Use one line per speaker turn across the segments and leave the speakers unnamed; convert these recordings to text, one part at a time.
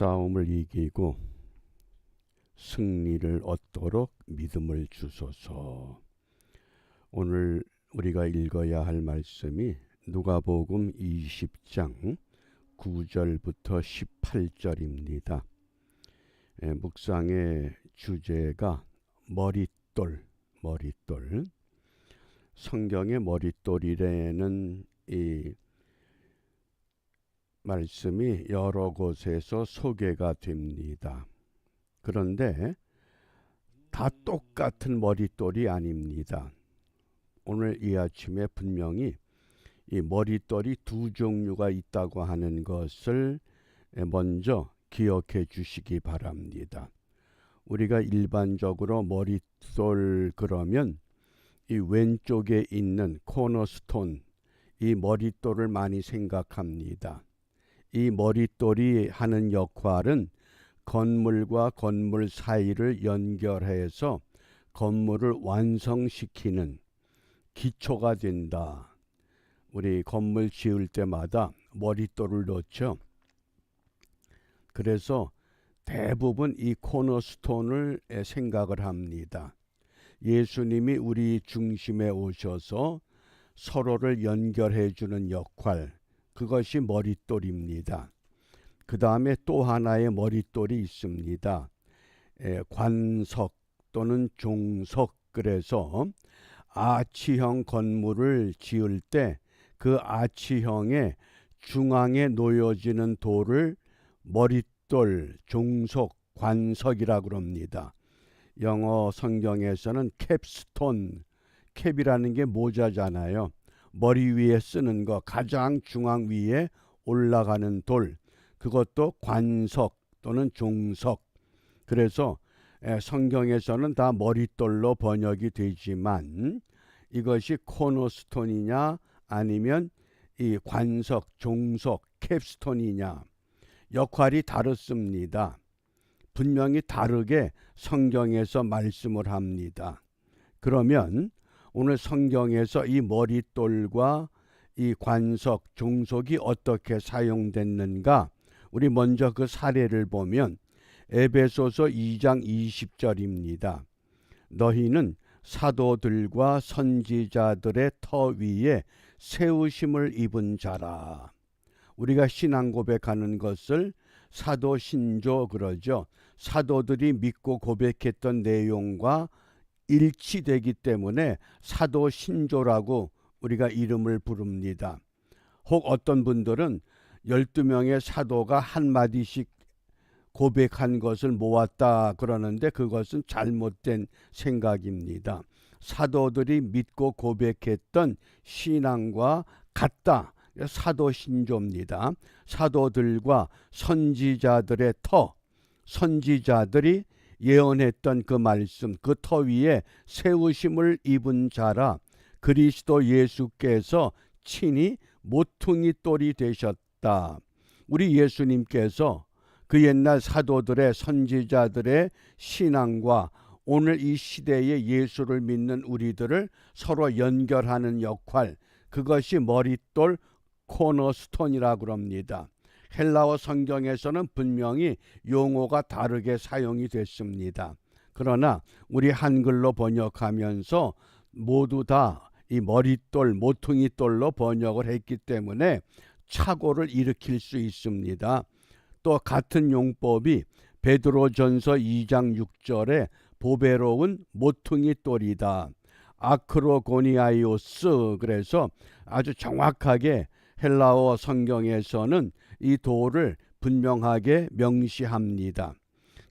싸움을 이기고 승리를 얻도록 믿음을 주소서. 오늘 우리가 읽어야 할 말씀이 누가복음 20장 9절부터 18절입니다. 예, 묵상의 주제가 머릿돌, 머릿돌. 성경의 머릿돌이라는 이 말씀이 여러 곳에서 소개가 됩니다. 그런데 다 똑같은 머릿돌이 아닙니다. 오늘 이 아침에 분명히 이 머릿돌이 두 종류가 있다고 하는 것을 먼저 기억해 주시기 바랍니다. 우리가 일반적으로 머릿돌 그러면 이 왼쪽에 있는 코너스톤 이 머릿돌을 많이 생각합니다. 이 머릿돌이 하는 역할은 건물과 건물 사이를 연결해서 건물을 완성시키는 기초가 된다. 우리 건물 지을 때마다 머릿돌을 넣죠. 그래서 대부분 이 코너스톤을 생각을 합니다. 예수님이 우리 중심에 오셔서 서로를 연결해 주는 역할, 그것이 머릿돌입니다. 그 다음에 또 하나의 머릿돌이 있습니다. 에, 관석 또는 종석 그래서 아치형 건물을 지을 때 그 아치형의 중앙에 놓여지는 돌을 머릿돌, 종석, 관석이라고 합니다. 영어 성경에서는 캡스톤, 캡이라는 게 모자잖아요. 머리 위에 쓰는 거 가장 중앙 위에 올라가는 돌 그것도 관석 또는 종석 그래서 성경에서는 다 머릿돌로 번역이 되지만 이것이 코너스톤이냐 아니면 이 관석 종석 캡스톤이냐 역할이 다릅습니다. 분명히 다르게 성경에서 말씀을 합니다. 그러면 오늘 성경에서 이 머릿돌과 이 관석, 종속이 어떻게 사용됐는가? 우리 먼저 그 사례를 보면 에베소서 2장 20절입니다. 너희는 사도들과 선지자들의 터 위에 세우심을 입은 자라. 우리가 신앙 고백하는 것을 사도 신조 그러죠. 사도들이 믿고 고백했던 내용과 일치되기 때문에 사도 신조라고 우리가 이름을 부릅니다. 혹 어떤 분들은 12명의 사도가 한마디씩 고백한 것을 모았다 그러는데 그것은 잘못된 생각입니다. 사도들이 믿고 고백했던 신앙과 같다. 사도 신조입니다. 사도들과 선지자들의 터, 선지자들이 예언했던 그 말씀, 그 터 위에 세우심을 입은 자라 그리스도 예수께서 친히 모퉁이 돌이 되셨다. 우리 예수님께서 그 옛날 사도들의 선지자들의 신앙과 오늘 이 시대의 예수를 믿는 우리들을 서로 연결하는 역할, 그것이 머릿돌 코너스톤이라고 합니다. 헬라어 성경에서는 분명히 용어가 다르게 사용이 됐습니다. 그러나 우리 한글로 번역하면서 모두 다 이 머릿돌, 모퉁이돌로 번역을 했기 때문에 착오를 일으킬 수 있습니다. 또 같은 용법이 베드로전서 2장 6절에 보배로운 모퉁이돌이다. 아크로고니아이오스 그래서 아주 정확하게 헬라어 성경에서는 이 돌을 분명하게 명시합니다.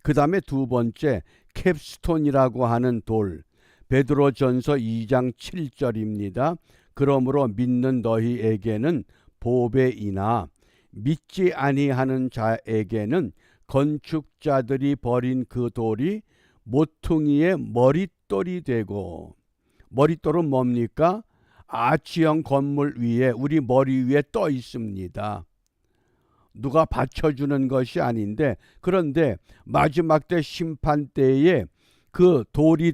그 다음에 두 번째 캡스톤이라고 하는 돌 베드로전서 2장 7절입니다. 그러므로 믿는 너희에게는 보배이나 믿지 아니하는 자에게는 건축자들이 버린 그 돌이 모퉁이의 머릿돌이 되고 머릿돌은 뭡니까? 아치형 건물 위에 우리 머리 위에 떠 있습니다. 누가 받쳐주는 것이 아닌데 그런데 마지막 때 심판 때에 그 돌이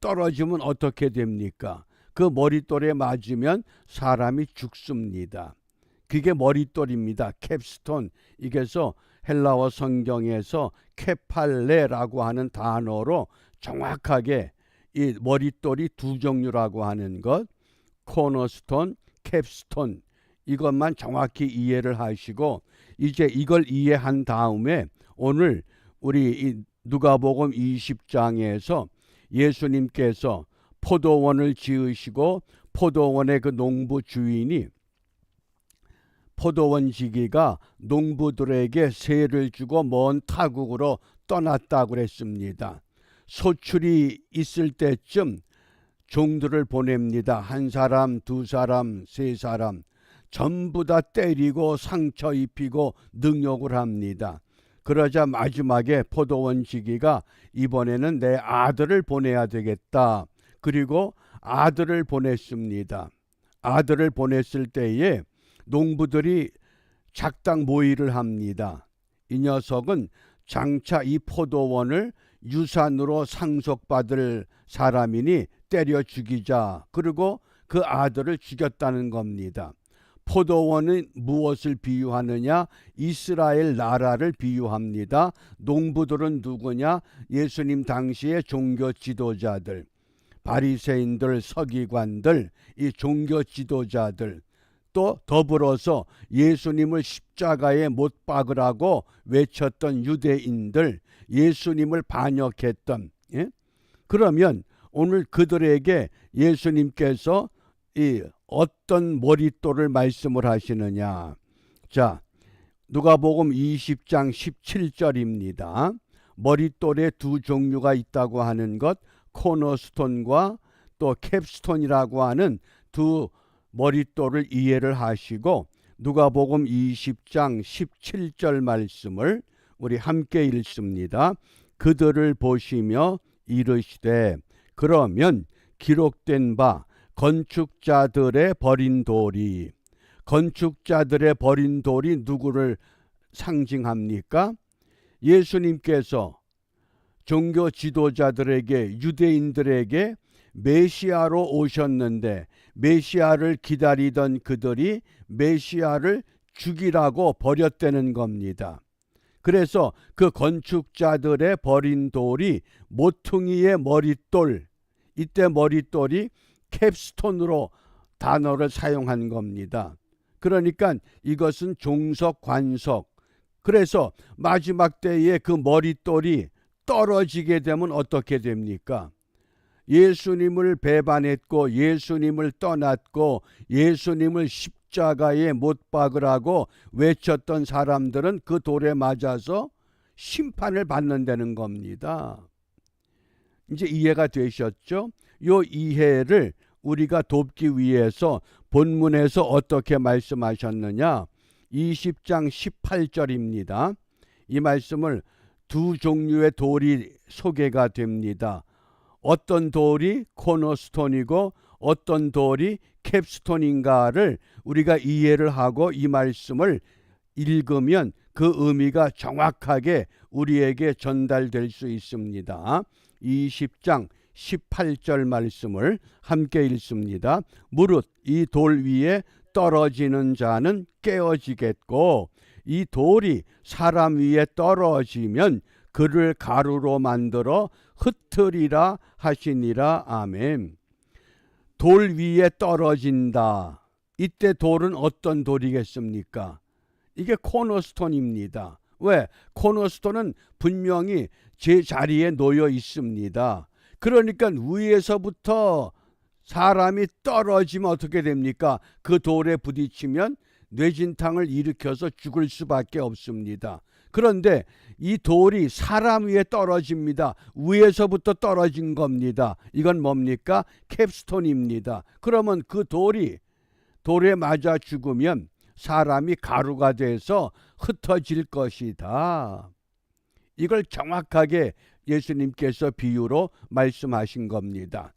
떨어지면 어떻게 됩니까? 그 머릿돌에 맞으면 사람이 죽습니다. 그게 머릿돌입니다. 캡스톤. 이게서 헬라어 성경에서 케팔레라고 하는 단어로 정확하게 이 머릿돌이 두 종류라고 하는 것 코너스톤, 캡스톤 이것만 정확히 이해를 하시고 이제 이걸 이해한 다음에 오늘 우리 이 누가복음 20장에서 예수님께서 포도원을 지으시고 포도원의 그 농부 주인이 포도원 지기가 농부들에게 세를 주고 먼 타국으로 떠났다고 그랬습니다. 소출이 있을 때쯤 종들을 보냅니다. 한 사람, 두 사람, 세 사람 전부 다 때리고 상처 입히고 능욕을 합니다. 그러자 마지막에 포도원 지기가 이번에는 내 아들을 보내야 되겠다. 그리고 아들을 보냈습니다. 아들을 보냈을 때에 농부들이 작당 모의를 합니다. 이 녀석은 장차 이 포도원을 유산으로 상속받을 사람이니 때려 죽이자. 그리고 그 아들을 죽였다는 겁니다. 포도원은 무엇을 비유하느냐? 이스라엘 나라를 비유합니다. 농부들은 누구냐? 예수님 당시의 종교 지도자들, 바리새인들, 서기관들, 이 종교 지도자들 또 더불어서 예수님을 십자가에 못 박으라고 외쳤던 유대인들, 예수님을 반역했던 예? 그러면 오늘 그들에게 예수님께서 이 어떤 머릿돌을 말씀을 하시느냐. 자, 누가복음 20장 17절입니다. 머릿돌에 두 종류가 있다고 하는 것, 코너스톤과 또 캡스톤이라고 하는 두 머릿돌을 이해를 하시고 누가복음 20장 17절 말씀을 우리 함께 읽습니다. 그들을 보시며 이르시되 그러면 기록된 바 건축자들의 버린 돌이 건축자들의 버린 돌이 누구를 상징합니까? 예수님께서 종교 지도자들에게 유대인들에게 메시아로 오셨는데 메시아를 기다리던 그들이 메시아를 죽이라고 버렸다는 겁니다. 그래서 그 건축자들의 버린 돌이 모퉁이의 머릿돌 이때 머릿돌이 캡스톤으로 단어를 사용한 겁니다. 그러니까 이것은 종석 관석. 그래서 마지막 때에 그 머릿돌이 떨어지게 되면 어떻게 됩니까? 예수님을 배반했고 예수님을 떠났고 예수님을 십자가에 못 박으라고 외쳤던 사람들은 그 돌에 맞아서 심판을 받는다는 겁니다. 이제 이해가 되셨죠? 요 이해를 우리가 돕기 위해서 본문에서 어떻게 말씀하셨느냐? 20장 18절입니다. 이 말씀을 두 종류의 돌이 소개가 됩니다. 어떤 돌이 코너스톤이고 어떤 돌이 캡스톤인가를 우리가 이해를 하고 이 말씀을 읽으면 그 의미가 정확하게 우리에게 전달될 수 있습니다. 20장 18절 말씀을 함께 읽습니다. 무릇 이 돌 위에 떨어지는 자는 깨어지겠고 이 돌이 사람 위에 떨어지면 그를 가루로 만들어 흩으리라 하시니라 아멘. 돌 위에 떨어진다. 이때 돌은 어떤 돌이겠습니까? 이게 코너스톤입니다. 왜? 코너스톤은 분명히 제 자리에 놓여 있습니다. 그러니까 위에서부터 사람이 떨어지면 어떻게 됩니까? 그 돌에 부딪히면 뇌진탕을 일으켜서 죽을 수밖에 없습니다. 그런데 이 돌이 사람 위에 떨어집니다. 위에서부터 떨어진 겁니다. 이건 뭡니까? 캡스톤입니다. 그러면 그 돌이 돌에 맞아 죽으면 사람이 가루가 돼서 흩어질 것이다. 이걸 정확하게 예수님께서 비유로 말씀하신 겁니다.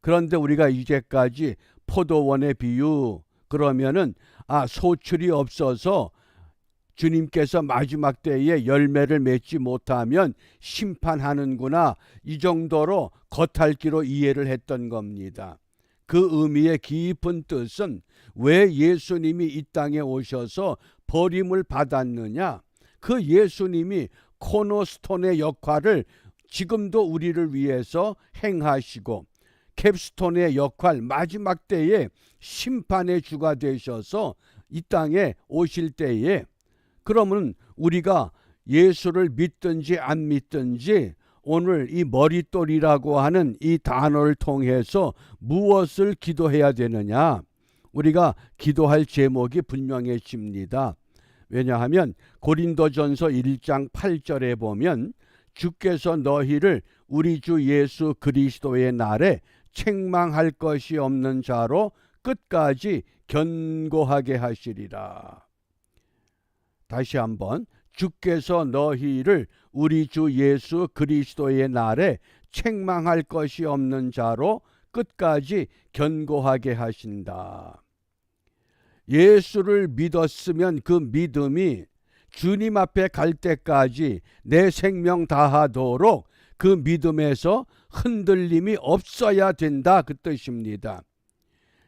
그런데 우리가 이제까지 포도원의 비유 그러면은 아 소출이 없어서 주님께서 마지막 때에 열매를 맺지 못하면 심판하는구나 이 정도로 겉핥기로 이해를 했던 겁니다. 그 의미의 깊은 뜻은 왜 예수님이 이 땅에 오셔서 버림을 받았느냐? 그 예수님이 코너스톤의 역할을 지금도 우리를 위해서 행하시고 캡스톤의 역할 마지막 때에 심판의 주가 되셔서 이 땅에 오실 때에 그러면 우리가 예수를 믿든지 안 믿든지 오늘 이 머릿돌이라고 하는 이 단어를 통해서 무엇을 기도해야 되느냐? 우리가 기도할 제목이 분명해집니다. 왜냐하면 고린도전서 1장 8절에 보면 주께서 너희를 우리 주 예수 그리스도의 날에 책망할 것이 없는 자로 끝까지 견고하게 하시리라. 다시 한번 주께서 너희를 우리 주 예수 그리스도의 날에 책망할 것이 없는 자로 끝까지 견고하게 하신다. 예수를 믿었으면 그 믿음이 주님 앞에 갈 때까지 내 생명 다하도록 그 믿음에서 흔들림이 없어야 된다 그 뜻입니다.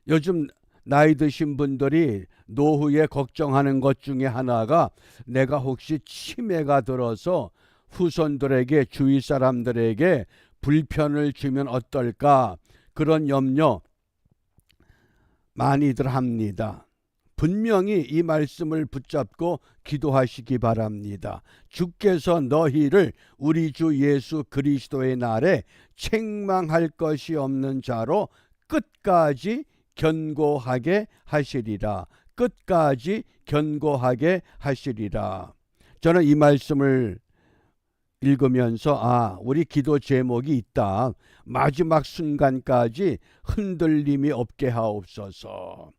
요즘 나이 드신 분들이 노후에 걱정하는 것 중에 하나가 내가 혹시 치매가 들어서 후손들에게 주위 사람들에게 불편을 주면 어떨까 그런 염려 많이들 합니다. 분명히 이 말씀을 붙잡고 기도하시기 바랍니다. 주께서 너희를 우리 주 예수 그리스도의 날에 책망할 것이 없는 자로 끝까지 견고하게 하시리라. 끝까지 견고하게 하시리라. 저는 이 말씀을 읽으면서 아, 우리 기도 제목이 있다. 마지막 순간까지 흔들림이 없게 하옵소서.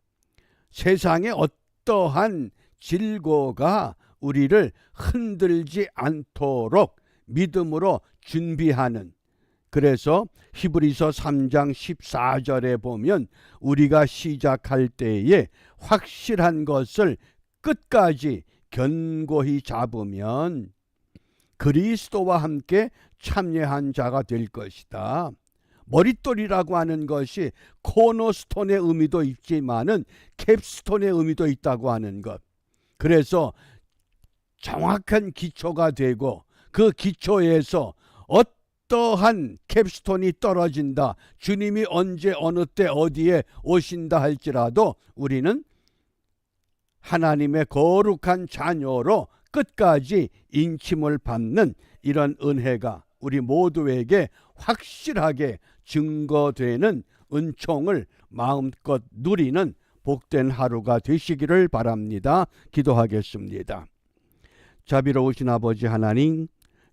세상의 어떠한 질고가 우리를 흔들지 않도록 믿음으로 준비하는 그래서 히브리서 3장 14절에 보면 우리가 시작할 때에 확실한 것을 끝까지 견고히 잡으면 그리스도와 함께 참여한 자가 될 것이다. 머릿돌이라고 하는 것이 코너스톤의 의미도 있지만은 캡스톤의 의미도 있다고 하는 것. 그래서 정확한 기초가 되고 그 기초에서 어떠한 캡스톤이 떨어진다. 주님이 언제 어느 때 어디에 오신다 할지라도 우리는 하나님의 거룩한 자녀로 끝까지 인침을 받는 이런 은혜가 우리 모두에게 확실하게 증거되는 은총을 마음껏 누리는 복된 하루가 되시기를 바랍니다. 기도하겠습니다. 자비로우신 아버지 하나님,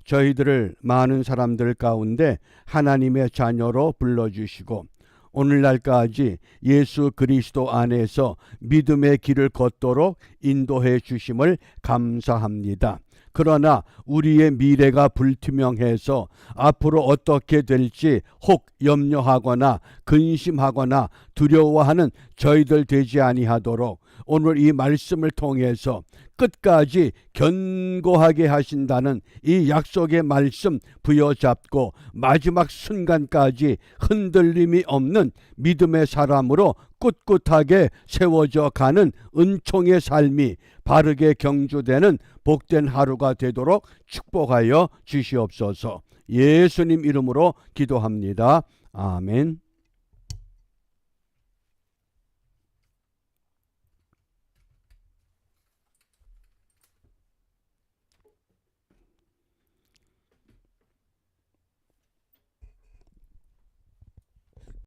저희들을 많은 사람들 가운데 하나님의 자녀로 불러주시고 오늘날까지 예수 그리스도 안에서 믿음의 길을 걷도록 인도해 주심을 감사합니다. 그러나 우리의 미래가 불투명해서 앞으로 어떻게 될지 혹 염려하거나 근심하거나 두려워하는 저희들 되지 아니하도록 오늘 이 말씀을 통해서 끝까지 견고하게 하신다는 이 약속의 말씀 부여잡고 마지막 순간까지 흔들림이 없는 믿음의 사람으로 꿋꿋하게 세워져 가는 은총의 삶이 바르게 경주되는 복된 하루가 되도록 축복하여 주시옵소서. 예수님 이름으로 기도합니다. 아멘.